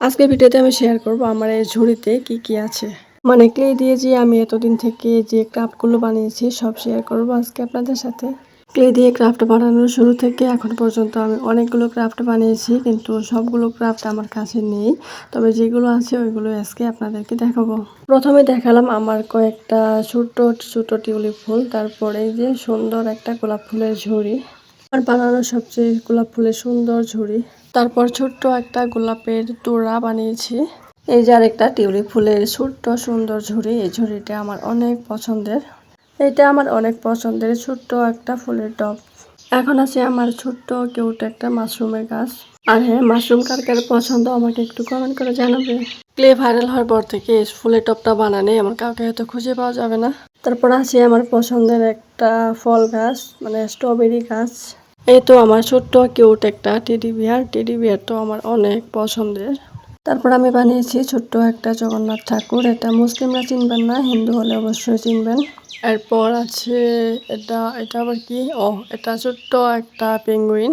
আজকের ভিডিওতে আমি শেয়ার করব আমার এই ঝুড়িতে কি কি আছে। মানে ক্লে দিয়ে যে আমি এতদিন থেকে যে ক্রাফটগুলো বানিয়েছি, সব শেয়ার করব আজকে আপনাদের সাথে। ক্লে দিয়ে ক্রাফট বানানোর শুরু থেকে এখন পর্যন্ত আমি অনেকগুলো ক্রাফট বানিয়েছি, কিন্তু সবগুলো ক্রাফট আমার কাছে নেই। তবে যেগুলো আছে ওইগুলো আজকে আপনাদেরকে দেখাবো। প্রথমে দেখালাম আমার কয়েকটা ছোট ছোট টিউলিপ ফুল, তারপরে যে সুন্দর একটা গোলাপ ফুলের ঝুড়ি। আমার বানানো সবচেয়ে গোলাপ ফুলের সুন্দর ঝুড়ি। তারপর ছোট্ট একটা গোলাপের তোড়া বানিয়েছি। এই যে আরেকটা টিউলিপ ফুলের ছোট্ট সুন্দর ঝুড়ি, এই ঝুড়িটা আমার অনেক পছন্দের। এটা আমার অনেক পছন্দের ছোট্ট একটা ফুলের টব। এখন আছে আমার ছোট্ট কিউট একটা মাশরুমের গাছ। আর হ্যাঁ মাশরুম কার কার পছন্দ আমাকে একটু কমেন্ট করে জানাবে। ক্লে ভাইরাল হওয়ার পর থেকে এই ফুলের টপটা বানানে আমার কাউকে হয়তো খুঁজে পাওয়া যাবে না। তারপর আছে আমার পছন্দের একটা ফল গাছ মানে স্ট্রবেরি গাছ। এই তো আমার ছোট্ট কিউট একটা টেডি বিয়ার টেডি বিয়ার তো আমার অনেক পছন্দের। তারপর আমি বানিয়েছি ছোট্ট একটা জগন্নাথ ঠাকুর। এটা মুসলিমরা চিনবেন না, হিন্দু হলে অবশ্যই চিনবেন। এরপর আছে এটা এটা আবার কি? ও, এটা ছোট্ট একটা পেঙ্গুইন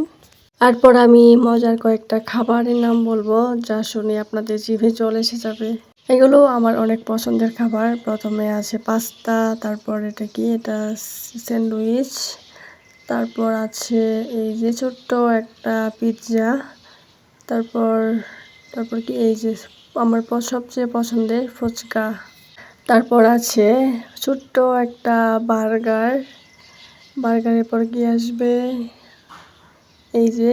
এরপর আমি মজার কয়েকটা খাবারের নাম বলব, যা শুনে আপনাদের জিভে জল এসে যাবে। এগুলো আমার অনেক পছন্দের খাবার। প্রথমে আছে পাস্তা, তারপর এটা কি? এটা স্যান্ডউইচ তারপর আছে এই যে ছোট্ট একটা পিৎজা তারপর তারপর কি এই যে আমার সবচেয়ে পছন্দের ফুচকা। তারপর আছে ছোট্ট একটা বার্গার, বার্গারের পর কি আসবে? এই যে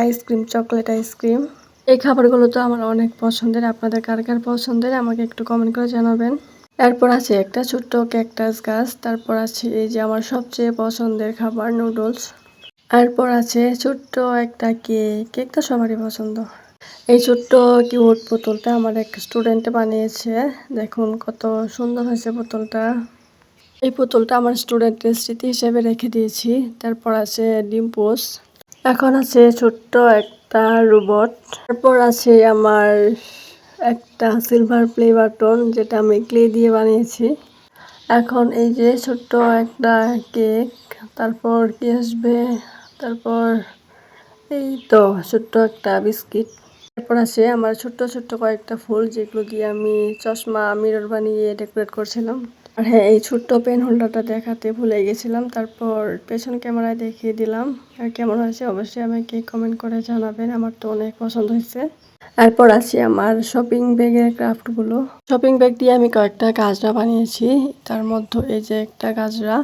আইসক্রিম চকলেট আইসক্রিম এই খাবারগুলো তো আমার অনেক পছন্দের। আপনাদের কার কার পছন্দের আমাকে একটু কমেন্ট করে জানাবেন। এরপর আছে একটা ছোট্ট ক্যাকটাস গাছ, তারপর আছে এই যে আমার সবচেয়ে পছন্দের খাবার নুডলস। এরপর আছে ছোট্ট একটা কেক কেক তো সবারই পছন্দ। এই ছোট্ট কিউট বোতলটা আমার এক স্টুডেন্ট বানিয়েছে। দেখুন কত সুন্দর হয়েছে বোতলটা। এই পুতুলটা আমার স্টুডেন্টের স্মৃতি হিসেবে রেখে দিয়েছি। তারপর আছে ডিম্পোস এখন আছে ছোট্ট একটা রোবট। তারপর আছে আমার একটা সিলভার প্লে বাটন যেটা আমি ক্লে দিয়ে বানিয়েছি। এখন এই যে ছোট্ট একটা কেক তারপর কি আসবে? তারপর এই তো ছোট্ট একটা বিস্কিট তারপর আছে আমার ছোট্ট ছোট্ট কয়েকটা ফুল যেগুলো দিয়ে আমি চশমা মিরর বানিয়ে ডেকোরেট করছিলাম। আর হ্যাঁ এই ছোট্ট পেন হোল্ডারটা দেখাতে ভুলে গেছিলাম। তারপর পেছন ক্যামেরায় দেখিয়ে দিলাম। আর কেমন হয়েছে অবশ্যই আমাকে কমেন্ট করে জানাবেন। আমার তো অনেক পছন্দ হয়েছে। এরপর আছে আমার শপিং ব্যাগের ক্রাফটগুলো শপিং ব্যাগ দিয়ে আমি কয়েকটা গাজরা বানিয়েছি। তার মধ্যে এই যে একটা গাজরা,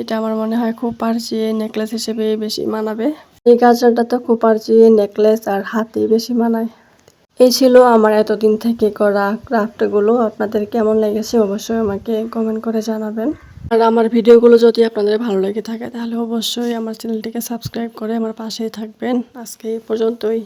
এটা আমার মনে হয় খুব পারচিয়ে নেকলেস হিসেবে বেশি মানাবে। এই গাজরাটা তো খুব পারচিয়ে নেকলেস আর হাতে বেশি মানায়। এই ছিল আমার এতদিন থেকে করা ক্রাফ্টগুলো আপনাদের কেমন লেগেছে অবশ্যই আমাকে কমেন্ট করে জানাবেন। আর আমার ভিডিওগুলো যদি আপনাদের ভালো লেগে থাকে, তাহলে অবশ্যই আমার চ্যানেলটিকে সাবস্ক্রাইব করে আমার পাশেই থাকবেন। আজকে এই পর্যন্তই।